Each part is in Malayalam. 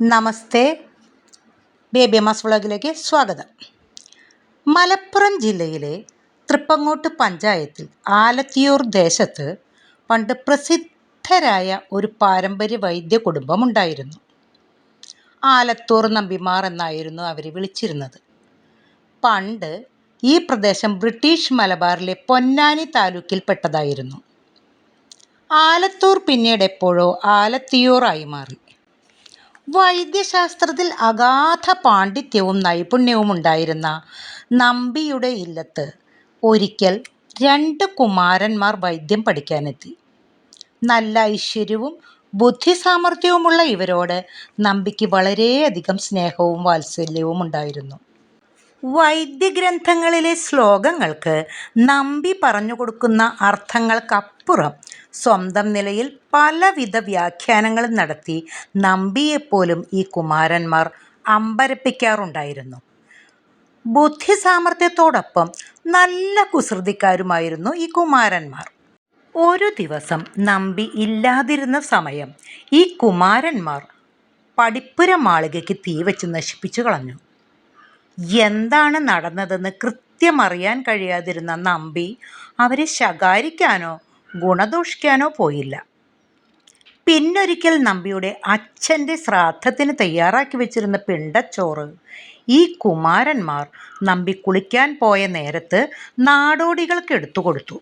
നമസ്തേ. ബേബി അമ്മാസ് വ്ളോഗിലേക്ക് സ്വാഗതം. മലപ്പുറം ജില്ലയിലെ തൃപ്പങ്ങോട്ട് പഞ്ചായത്തിൽ ആലത്തിയൂർ ദേശത്ത് പണ്ട് പ്രസിദ്ധരായ ഒരു പാരമ്പര്യ വൈദ്യ കുടുംബമുണ്ടായിരുന്നു ആലത്തൂർ നമ്പിമാർ എന്നായിരുന്നു അവർ വിളിച്ചിരുന്നത്. പണ്ട് ഈ പ്രദേശം ബ്രിട്ടീഷ് മലബാറിലെ പൊന്നാനി താലൂക്കിൽപ്പെട്ടതായിരുന്നു ആലത്തൂർ പിന്നീട് എപ്പോഴോ ആലത്തിയൂറായി മാറി. വൈദ്യശാസ്ത്രത്തിൽ അഗാധ പാണ്ഡിത്യവും നൈപുണ്യവും ഉണ്ടായിരുന്ന നമ്പിയുടെ ഇല്ലത്ത് ഒരിക്കൽ രണ്ട് കുമാരന്മാർ വൈദ്യം പഠിക്കാനെത്തി. നല്ല ഐശ്വര്യവും ബുദ്ധിസാമർഥ്യവുമുള്ള ഇവരോട് നമ്പിക്ക് വളരെയധികം സ്നേഹവും വാത്സല്യവും ഉണ്ടായിരുന്നു. വൈദ്യഗ്രന്ഥങ്ങളിലെ ശ്ലോകങ്ങൾക്ക് നമ്പി പറഞ്ഞു കൊടുക്കുന്ന അർത്ഥങ്ങൾക്കപ്പുറം സ്വന്തം നിലയിൽ പലവിധ വ്യാഖ്യാനങ്ങളും നടത്തി നമ്പിയെപ്പോലും ഈ കുമാരന്മാർ അമ്പരപ്പിക്കാറുണ്ടായിരുന്നു. ബുദ്ധിസാമർഥ്യത്തോടൊപ്പം നല്ല കുസൃതിക്കാരുമായിരുന്നു ഈ കുമാരന്മാർ. ഒരു ദിവസം നമ്പി ഇല്ലാതിരുന്ന സമയം ഈ കുമാരന്മാർ പടിപ്പുര മാളികയ്ക്ക് തീ വെച്ച് നശിപ്പിച്ചു കളഞ്ഞു. എന്താണ് നടന്നതെന്ന് കൃത്യം അറിയാൻ കഴിയാതിരുന്ന നമ്പി അവരെ ശകാരിക്കാനോ ഗുണദോഷിക്കാനോ പോയില്ല. പിന്നൊരിക്കൽ നമ്പിയുടെ അച്ഛന്റെ ശ്രാദ്ധത്തിന് തയ്യാറാക്കി വെച്ചിരുന്ന പിണ്ടച്ചോറ് ഈ കുമാരന്മാർ നമ്പി കുളിക്കാൻ പോയ നേരത്ത് നാടോടികൾക്ക് എടുത്തു കൊടുത്തു.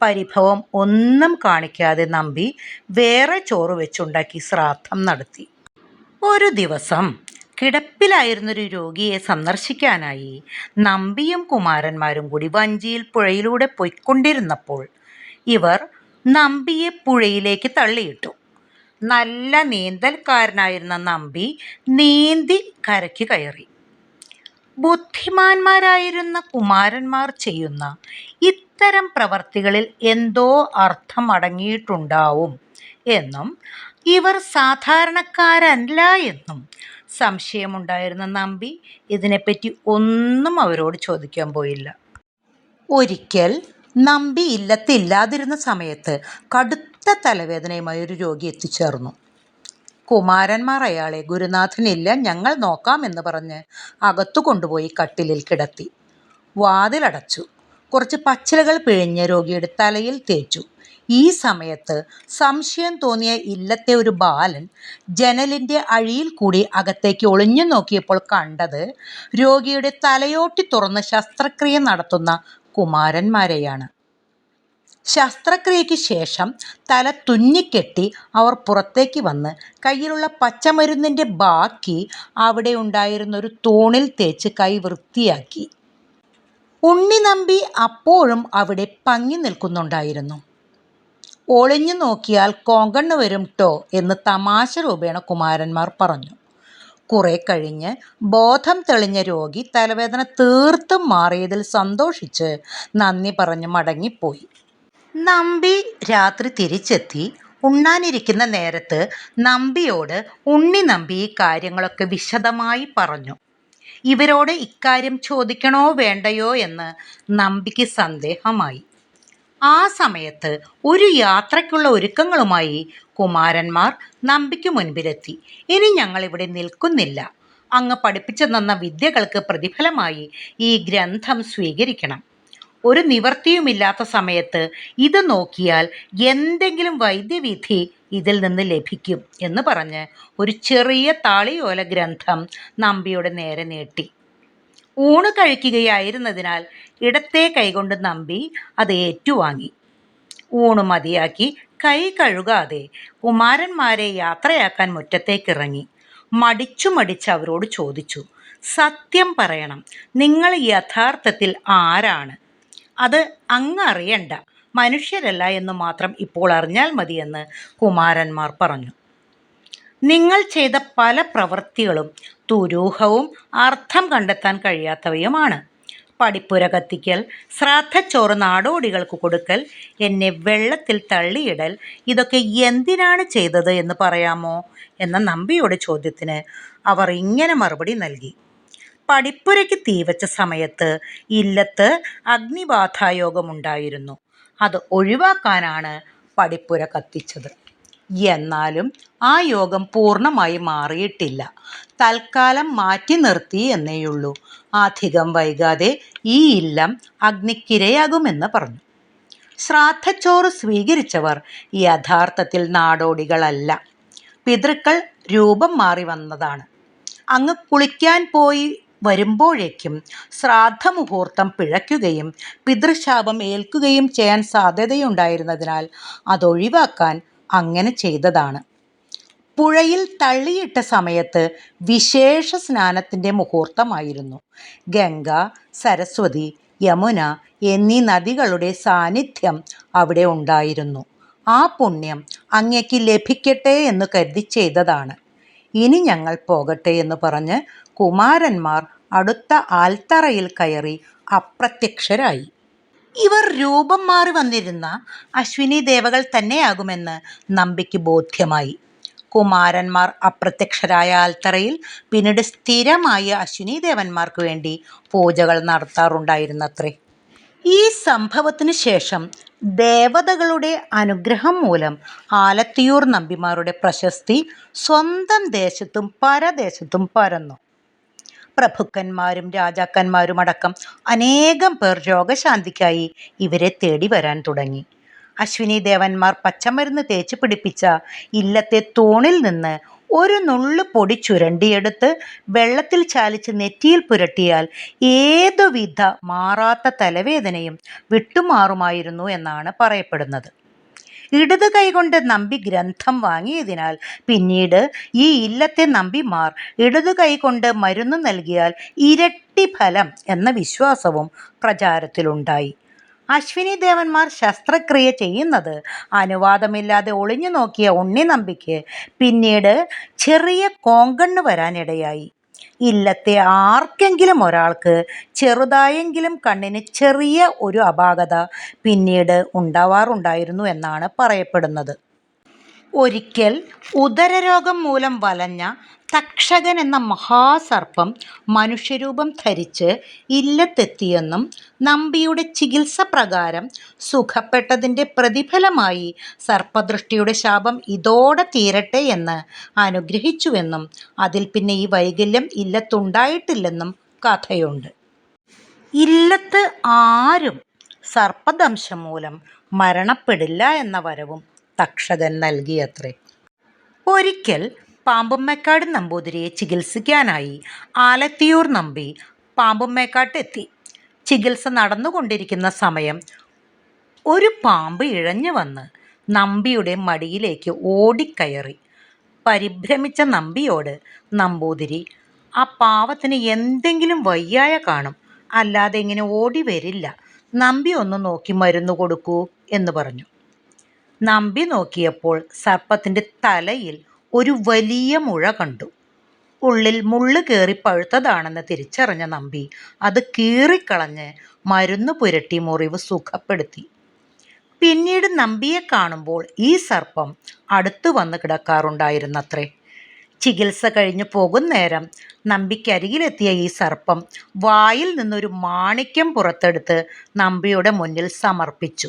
പരിഭവം ഒന്നും കാണിക്കാതെ നമ്പി വേറെ ചോറ് വെച്ചുണ്ടാക്കി ശ്രാദ്ധം നടത്തി. ഒരു ദിവസം കിടപ്പിലായിരുന്നൊരു രോഗിയെ സന്ദർശിക്കാനായി നമ്പിയും കുമാരന്മാരും കൂടി വഞ്ചിയിൽ പുഴയിലൂടെ പൊയ്ക്കൊണ്ടിരുന്നപ്പോൾ ഇവർ നമ്പിയെ പുഴയിലേക്ക് തള്ളിയിട്ടു. നല്ല നീന്തൽക്കാരനായിരുന്ന നമ്പി നീന്തി കരയ്ക്ക് കയറി. ബുദ്ധിമാന്മാരായിരുന്ന കുമാരന്മാർ ചെയ്യുന്ന ഇത്തരം പ്രവർത്തികളിൽ എന്തോ അർത്ഥം അടങ്ങിയിട്ടുണ്ടാവും എന്നും ഇവർ സാധാരണക്കാരല്ല എന്നും സംശയമുണ്ടായിരുന്ന നമ്പി ഇതിനെപ്പറ്റി ഒന്നും അവരോട് ചോദിക്കാൻ പോയില്ല. ഒരിക്കൽ നമ്പി ഇല്ലത്തില്ലാതിരുന്ന സമയത്ത് കടുത്ത തലവേദനയുമായി ഒരു രോഗി എത്തിച്ചേർന്നു. കുമാരന്മാർ അയാളെ ഗുരുനാഥനില്ല ഞങ്ങൾ നോക്കാമെന്ന് പറഞ്ഞ് അകത്തു കൊണ്ടുപോയി കട്ടിലിൽ കിടത്തി. വാതിലടച്ചു. കുറച്ച് പച്ചിലകൾ പിഴിഞ്ഞ് രോഗിയുടെ തലയിൽ തേച്ചു. ഈ സമയത്ത് സംശയം തോന്നിയ ഇല്ലത്തെ ഒരു ബാലൻ ജനലിന്റെ അഴിയിൽ കൂടി അകത്തേക്ക് ഒളിഞ്ഞു നോക്കിയപ്പോൾ കണ്ടത് രോഗിയുടെ തലയോട്ടി തുറന്ന് ശസ്ത്രക്രിയ നടത്തുന്ന കുമാരന്മാരെയാണ്. ശസ്ത്രക്രിയയ്ക്ക് ശേഷം തല തുന്നിക്കെട്ടി അവർ പുറത്തേക്ക് വന്ന് കയ്യിലുള്ള പച്ചമരുന്നിന്റെ ബാക്കി അവിടെ ഉണ്ടായിരുന്ന ഒരു തൂണിൽ തേച്ച് കൈ വൃത്തിയാക്കി. ഉണ്ണി നമ്പി അപ്പോഴും അവിടെ പങ്ങി നിൽക്കുന്നുണ്ടായിരുന്നു. ഒളിഞ്ഞു നോക്കിയാൽ കോങ്കണ്ണ് വരും ടോ എന്ന് തമാശ രൂപേണ കുമാരന്മാർ പറഞ്ഞു. കുറെ കഴിഞ്ഞ് ബോധം തെളിഞ്ഞ രോഗി തലവേദന തീർത്തും മാറിയതിൽ സന്തോഷിച്ച് നന്ദി പറഞ്ഞ് മടങ്ങിപ്പോയി. നമ്പി രാത്രി തിരിച്ചെത്തി. ഉണ്ണാനിരിക്കുന്ന നേരത്ത് നമ്പിയോട് ഉണ്ണി നമ്പി ഈ കാര്യങ്ങളൊക്കെ വിശദമായി പറഞ്ഞു. ഇവരോട് ഇക്കാര്യം ചോദിക്കണോ വേണ്ടയോ? എന്ന് നമ്പിക്ക് സന്ദേഹമായി. ആ സമയത്ത് ഒരു യാത്രയ്ക്കുള്ള ഒരുക്കങ്ങളുമായി കുമാരന്മാർ നമ്പിക്ക് മുൻപിലെത്തി. ഇനി ഞങ്ങൾ ഇവിടെ നിൽക്കുന്നില്ല. അങ്ങ് പഠിപ്പിച്ചു തന്ന വിദ്യകൾക്ക് പ്രതിഫലമായി ഈ ഗ്രന്ഥം സ്വീകരിക്കണം. ഒരു നിവർത്തിയുമില്ലാത്ത സമയത്ത് ഇത് നോക്കിയാൽ എന്തെങ്കിലും വൈദ്യവിധി ഇതിൽ നിന്ന് ലഭിക്കും എന്ന് പറഞ്ഞ് ഒരു ചെറിയ താളിയോല ഗ്രന്ഥം നമ്പിയുടെ നേരെ നീട്ടി. ഊണ് കഴിക്കുകയായിരുന്നതിനാൽ ഇടത്തെ കൈകൊണ്ട് നമ്പി അത് ഏറ്റുവാങ്ങി. ഊണ് മതിയാക്കി കൈ കഴുകാതെ കുമാരന്മാരെ യാത്രയാക്കാൻ മുറ്റത്തേക്കിറങ്ങി. മടിച്ചു മടിച്ച് അവരോട് ചോദിച്ചു സത്യം പറയണം നിങ്ങൾ യഥാർത്ഥത്തിൽ ആരാണ്? അത് അങ്ങ് അറിയണ്ട മനുഷ്യരല്ല എന്ന് മാത്രം ഇപ്പോൾ അറിഞ്ഞാൽ മതിയെന്ന് കുമാരന്മാർ പറഞ്ഞു. നിങ്ങൾ ചെയ്ത പല പ്രവൃത്തികളും ദുരൂഹവും അർത്ഥം കണ്ടെത്താൻ കഴിയാത്തവയുമാണ്. പടിപ്പുര കത്തിക്കൽ ശ്രാദ്ധച്ചോറ് നാടോടികൾക്ക് കൊടുക്കൽ എന്നെ വെള്ളത്തിൽ തള്ളിയിടൽ ഇതൊക്കെ എന്തിനാണ് ചെയ്തത് എന്ന് പറയാമോ എന്ന നമ്പിയുടെ ചോദ്യത്തിന് അവർ ഇങ്ങനെ മറുപടി നൽകി. പടിപ്പുരയ്ക്ക് തീവച്ച സമയത്ത് ഇല്ലത്ത് അഗ്നിബാധായോഗമുണ്ടായിരുന്നു അത് ഒഴിവാക്കാനാണ് പടിപ്പുര കത്തിച്ചത്. എന്നാലും ആ യോഗം പൂർണമായി മാറിയിട്ടില്ല. തൽക്കാലം മാറ്റി നിർത്തി എന്നേയുള്ളൂ. അധികം വൈകാതെ ഈ ഇല്ലം അഗ്നിക്കിരയാകുമെന്ന് പറഞ്ഞു. ശ്രാദ്ധച്ചോറ് സ്വീകരിച്ചവർ യഥാർത്ഥത്തിൽ നാടോടികളല്ല. പിതൃക്കൾ രൂപം മാറി വന്നതാണ്. അങ്ങ് കുളിക്കാൻ പോയി വരുമ്പോഴേക്കും ശ്രാദ്ധമുഹൂർത്തം പിഴയ്ക്കുകയും പിതൃശാപം ഏൽക്കുകയും ചെയ്യാൻ സാധ്യതയുണ്ടായിരുന്നതിനാൽ അതൊഴിവാക്കാൻ അങ്ങനെ ചെയ്തതാണ്. പുഴയിൽ തള്ളിയിട്ട സമയത്ത് വിശേഷ സ്നാനത്തിന്റെ മുഹൂർത്തമായിരുന്നു. ഗംഗ സരസ്വതി യമുന എന്നീ നദികളുടെ സാന്നിധ്യം അവിടെ ഉണ്ടായിരുന്നു. ആ പുണ്യം അങ്ങയ്ക്ക് ലഭിക്കട്ടെ എന്ന് കരുതി ചെയ്തതാണ്. ഇനി ഞങ്ങൾ പോകട്ടെ എന്ന് പറഞ്ഞ് കുമാരന്മാർ അടുത്ത ആൽത്തറയിൽ കയറി അപ്രത്യക്ഷരായി. ഇവർ രൂപം മാറി വന്നിരുന്ന അശ്വിനി ദേവകൾ തന്നെയാകുമെന്ന് നമ്പിക്ക് ബോധ്യമായി. കുമാരന്മാർ അപ്രത്യക്ഷരായ ആൽത്തറയിൽ പിന്നീട് സ്ഥിരമായി അശ്വിനി ദേവന്മാർക്ക് വേണ്ടി പൂജകൾ നടത്താറുണ്ടായിരുന്നത്രേ. ഈ സംഭവത്തിന് ശേഷം ദേവതകളുടെ അനുഗ്രഹം മൂലം ആലത്തിയൂർ നമ്പിമാരുടെ പ്രശസ്തി സ്വന്തം ദേശത്തും പരദേശത്തും പരന്നു. പ്രഭുക്കന്മാരും രാജാക്കന്മാരും അടക്കം അനേകം പേർ രോഗശാന്തിക്കായി ഇവരെ തേടി വരാൻ തുടങ്ങി. അശ്വിനി ദേവന്മാർ പച്ചമരുന്ന് തേച്ച് പിടിപ്പിച്ച ഇല്ലത്തെ തൂണിൽ നിന്ന് ഒരു നുള്ളു പൊടി ചുരണ്ടിയെടുത്ത് വെള്ളത്തിൽ ചാലിച്ച് നെറ്റിയിൽ പുരട്ടിയാൽ ഏതുവിധ മാറാത്ത തലവേദനയും വിട്ടുമാറുമായിരുന്നു എന്നാണ് പറയപ്പെടുന്നത്. ഇടത് കൈകൊണ്ട് നമ്പി ഗ്രന്ഥം വാങ്ങിയതിനാൽ പിന്നീട് ഈ ഇല്ലത്തെ നമ്പിമാർ ഇടതു കൈകൊണ്ട് മരുന്ന് നൽകിയാൽ ഇരട്ടി ഫലം എന്ന വിശ്വാസവും പ്രചാരത്തിലുണ്ടായി. അശ്വിനി ദേവന്മാർ ശസ്ത്രക്രിയ ചെയ്യുന്നത് അനുവാദമില്ലാതെ ഒളിഞ്ഞു നോക്കിയ ഉണ്ണി നമ്പിക്ക് പിന്നീട് ചെറിയ കോങ്കണ്ണ് വരാനിടയായി. ഇല്ലത്തെ ആർക്കെങ്കിലും ഒരാൾക്ക് ചെറുതായെങ്കിലും കണ്ണിന് ചെറിയ ഒരു അപാകത പിന്നീട് ഉണ്ടാവാറുണ്ടായിരുന്നു എന്നാണ് പറയപ്പെടുന്നത്. ഒരിക്കൽ ഉദരരോഗം മൂലം വലഞ്ഞ തക്ഷകൻ എന്ന മഹാസർപ്പം മനുഷ്യരൂപം ധരിച്ച് ഇല്ലത്തെത്തിയെന്നും നമ്പിയുടെ ചികിത്സ പ്രകാരം സുഖപ്പെട്ടതിന്റെ പ്രതിഫലമായി സർപ്പദൃഷ്ടിയുടെ ശാപം ഇതോടെ തീരട്ടെ എന്ന് അനുഗ്രഹിച്ചുവെന്നും അതിൽ പിന്നെ ഈ വൈകല്യം ഇല്ലത്തുണ്ടായിട്ടില്ലെന്നും കഥയുണ്ട്. ഇല്ലത്ത് ആരും സർപ്പദംശം മൂലം മരണപ്പെടില്ല എന്ന വരവും തക്ഷകൻ നൽകിയത്രേ. ഒരിക്കൽ പാമ്പുമ്മേക്കാട് നമ്പൂതിരിയെ ചികിത്സിക്കാനായി ആലത്തിയൂർ നമ്പി പാമ്പുമ്മേക്കാട്ടെത്തി. ചികിത്സ നടന്നുകൊണ്ടിരിക്കുന്ന സമയം ഒരു പാമ്പ് ഇഴഞ്ഞു വന്ന് നമ്പിയുടെ മടിയിലേക്ക് ഓടിക്കയറി. പരിഭ്രമിച്ച നമ്പിയോട് നമ്പൂതിരി ആ പാവത്തിന് എന്തെങ്കിലും വയ്യായ കാണും. അല്ലാതെ ഇങ്ങനെ ഓടി വരില്ല. നമ്പി ഒന്ന് നോക്കി മരുന്ന് കൊടുക്കൂ എന്ന് പറഞ്ഞു. നമ്പി നോക്കിയപ്പോൾ സർപ്പത്തിന്റെ തലയിൽ ഒരു വലിയ മുഴ കണ്ടു. ഉള്ളിൽ മുള്ളു കയറി പഴുത്തതാണെന്ന് തിരിച്ചറിഞ്ഞ നമ്പി അത് കീറിക്കളഞ്ഞ് മരുന്ന് പുരട്ടി മുറിവ് സുഖപ്പെടുത്തി. പിന്നീട് നമ്പിയെ കാണുമ്പോൾ ഈ സർപ്പം അടുത്തു വന്ന് കിടക്കാറുണ്ടായിരുന്നത്രേ. ചികിത്സ കഴിഞ്ഞു പോകുന്നേരം നമ്പിക്കരികിലെത്തിയ ഈ സർപ്പം വായിൽ നിന്നൊരു മാണിക്യം പുറത്തെടുത്ത് നമ്പിയുടെ മുന്നിൽ സമർപ്പിച്ചു.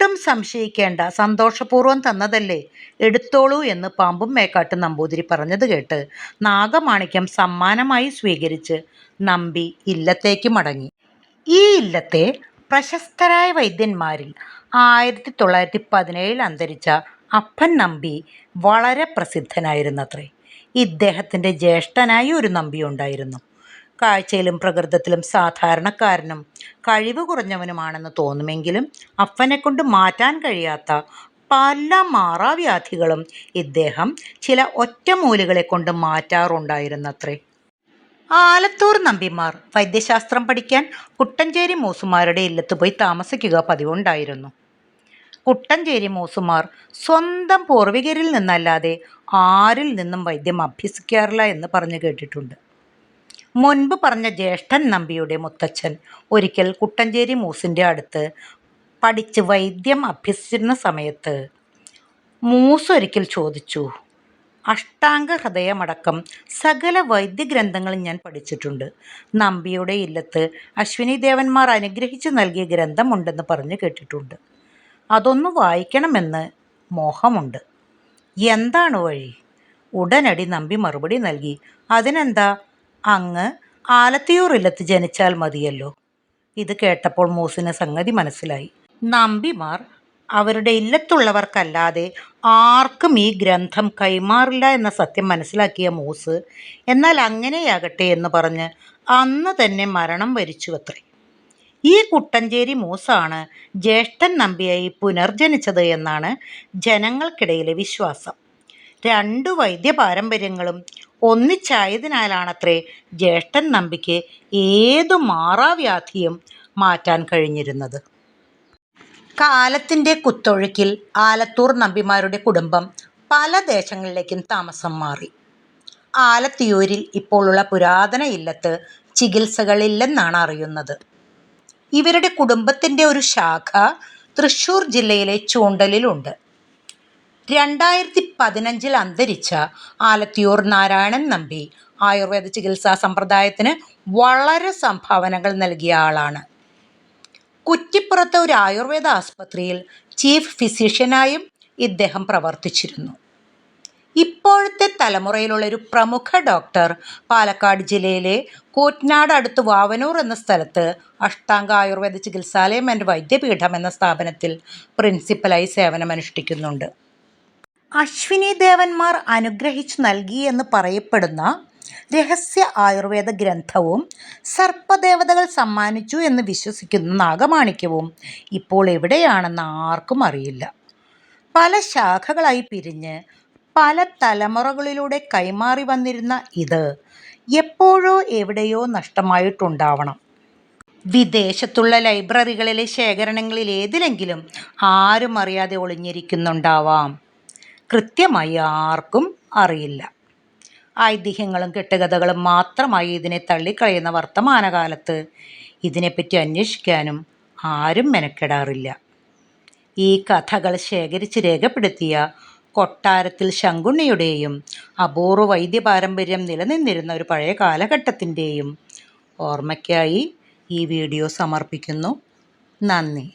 ഒട്ടും സംശയിക്കേണ്ട സന്തോഷപൂർവം തന്നതല്ലേ? എടുത്തോളൂ എന്ന് പാമ്പും മേക്കാട്ടും നമ്പൂതിരി പറഞ്ഞത് കേട്ട് നാഗമാണിക്യം സമ്മാനമായി സ്വീകരിച്ച് നമ്പി ഇല്ലത്തേക്ക് മടങ്ങി. ഈ ഇല്ലത്തെ പ്രശസ്തരായ വൈദ്യന്മാരിൽ ആയിരത്തി തൊള്ളായിരത്തി പതിനേഴിൽ അന്തരിച്ച അപ്പൻ നമ്പി വളരെ പ്രസിദ്ധനായിരുന്നത്രേ. ഇദ്ദേഹത്തിന്റെ ജ്യേഷ്ഠനായി ഒരു നമ്പി ഉണ്ടായിരുന്നു കാഴ്ചയിലും പ്രകൃതത്തിലും സാധാരണക്കാരനും കഴിവ് കുറഞ്ഞവനുമാണെന്ന് തോന്നുമെങ്കിലും അപ്പനെക്കൊണ്ട് മാറ്റാൻ കഴിയാത്ത പല മാറാവ്യാധികളും ഇദ്ദേഹം ചില ഒറ്റമൂലികളെ കൊണ്ട് മാറ്റാറുണ്ടായിരുന്നത്രേ. ആലത്തൂർ നമ്പിമാർ വൈദ്യശാസ്ത്രം പഠിക്കാൻ കുട്ടഞ്ചേരി മൂസുമാരുടെ ഇല്ലത്ത് പോയി താമസിക്കുക പതിവുണ്ടായിരുന്നു. കുട്ടഞ്ചേരി മൂസുമാർ സ്വന്തം പൂർവികരിൽ നിന്നല്ലാതെ ആരിൽ നിന്നും വൈദ്യം അഭ്യസിക്കാറില്ല എന്ന് പറഞ്ഞു കേട്ടിട്ടുണ്ട്. മുൻപ് പറഞ്ഞ ജ്യേഷ്ഠൻ നമ്പിയുടെ മുത്തച്ഛൻ ഒരിക്കൽ കുട്ടഞ്ചേരി മൂസിന്റെ അടുത്ത് പഠിച്ച് വൈദ്യം അഭ്യസിച്ചിരുന്ന സമയത്ത് മൂസ് ഒരിക്കൽ ചോദിച്ചു അഷ്ടാംഗ ഹൃദയമടക്കം സകല വൈദ്യഗ്രന്ഥങ്ങളും ഞാൻ പഠിച്ചിട്ടുണ്ട്. നമ്പിയുടെ ഇല്ലത്ത് അശ്വിനി ദേവന്മാർ അനുഗ്രഹിച്ചു നൽകിയ ഗ്രന്ഥമുണ്ടെന്ന് പറഞ്ഞു കേട്ടിട്ടുണ്ട്. അതൊന്ന് വായിക്കണമെന്ന് മോഹമുണ്ട്. എന്താണ് വഴി? ഉടനടി നമ്പി മറുപടി നൽകി അതിനെന്താ? അങ്ങ് ആലത്തിയൂർ ഇല്ലത്ത് ജനിച്ചാൽ മതിയല്ലോ. ഇത് കേട്ടപ്പോൾ മൂസിന് സംഗതി മനസ്സിലായി. നമ്പിമാർ അവരുടെ ഇല്ലത്തുള്ളവർക്കല്ലാതെ ആർക്കും ഈ ഗ്രന്ഥം കൈമാറില്ല എന്ന സത്യം മനസ്സിലാക്കിയ മൂസ് എന്നാൽ അങ്ങനെയാകട്ടെ എന്ന് പറഞ്ഞ് അന്ന് തന്നെ മരണം വരിച്ചുവത്രേ. ഈ കുട്ടഞ്ചേരി മൂസാണ് ജ്യേഷ്ഠൻ നമ്പിയായി പുനർജനിച്ചത് എന്നാണ് ജനങ്ങൾക്കിടയിലെ വിശ്വാസം. രണ്ടു വൈദ്യ പാരമ്പര്യങ്ങളും ഒന്നിച്ചായതിനാലാണത്രേ ജ്യേഷ്ഠൻ നമ്പിക്ക് ഏതു മാറാവ്യാധിയും മാറ്റാൻ കഴിഞ്ഞിരുന്നത്. കാലത്തിന്റെ കുത്തൊഴുക്കിൽ ആലത്തൂർ നമ്പിമാരുടെ കുടുംബം പല ദേശങ്ങളിലേക്കും താമസം മാറി. ആലത്തിയൂരിൽ ഇപ്പോഴുള്ള പുരാതന ഇല്ലത്ത് ചികിത്സകളില്ലെന്നാണ് അറിയുന്നത്. ഇവരുടെ കുടുംബത്തിന്റെ ഒരു ശാഖ തൃശ്ശൂർ ജില്ലയിലെ ചൂണ്ടലിലുണ്ട്. രണ്ടായിരത്തി പതിനഞ്ചിൽ അന്തരിച്ച ആലത്തിയൂർ നാരായണൻ നമ്പി ആയുർവേദ ചികിത്സാ സമ്പ്രദായത്തിന് വളരെ സംഭാവനകൾ നൽകിയ ആളാണ്. കുറ്റിപ്പുറത്തെ ഒരു ആയുർവേദ ആസ്പത്രിയിൽ ചീഫ് ഫിസിഷ്യനായും ഇദ്ദേഹം പ്രവർത്തിച്ചിരുന്നു. ഇപ്പോഴത്തെ തലമുറയിലുള്ള ഒരു പ്രമുഖ ഡോക്ടർ പാലക്കാട് ജില്ലയിലെ കൂറ്റനാട് അടുത്ത് വാവനൂർ എന്ന സ്ഥലത്ത് അഷ്ടാംഗ ആയുർവേദ ചികിത്സാലയം ആൻഡ് വൈദ്യപീഠം എന്ന സ്ഥാപനത്തിൽ പ്രിൻസിപ്പലായി സേവനമനുഷ്ഠിക്കുന്നുണ്ട്. അശ്വിനി ദേവന്മാർ അനുഗ്രഹിച്ചു നൽകി എന്ന് പറയപ്പെടുന്ന രഹസ്യ ആയുർവേദ ഗ്രന്ഥവും സർപ്പദേവതകൾ സമ്മാനിച്ചു എന്ന് വിശ്വസിക്കുന്ന നാഗമാണിക്യവും ഇപ്പോൾ എവിടെയാണെന്ന് ആർക്കും അറിയില്ല. പല ശാഖകളായി പിരിഞ്ഞ് പല തലമുറകളിലൂടെ കൈമാറി വന്നിരുന്ന ഇത് എപ്പോഴോ എവിടെയോ നഷ്ടമായിട്ടുണ്ടാവണം. വിദേശത്തുള്ള ലൈബ്രറികളിലെ ശേഖരണങ്ങളിൽ ഏതിലെങ്കിലും ആരും അറിയാതെ ഒളിഞ്ഞിരിക്കുന്നുണ്ടാവാം. കൃത്യമായി ആർക്കും അറിയില്ല. ഐതിഹ്യങ്ങളും കെട്ടുകഥകളും മാത്രമായി ഇതിനെ തള്ളിക്കളയുന്ന വർത്തമാനകാലത്ത് ഇതിനെപ്പറ്റി അന്വേഷിക്കാനും ആരും മെനക്കെടാറില്ല. ഈ കഥകൾ ശേഖരിച്ച് രേഖപ്പെടുത്തിയ കൊട്ടാരത്തിൽ ശങ്കുണ്ണിയുടെയും അപൂർവ വൈദ്യ പാരമ്പര്യം നിലനിന്നിരുന്ന ഒരു പഴയ കാലഘട്ടത്തിന്റെയും ഓർമ്മയ്ക്കായി ഈ വീഡിയോ സമർപ്പിക്കുന്നു. നന്ദി.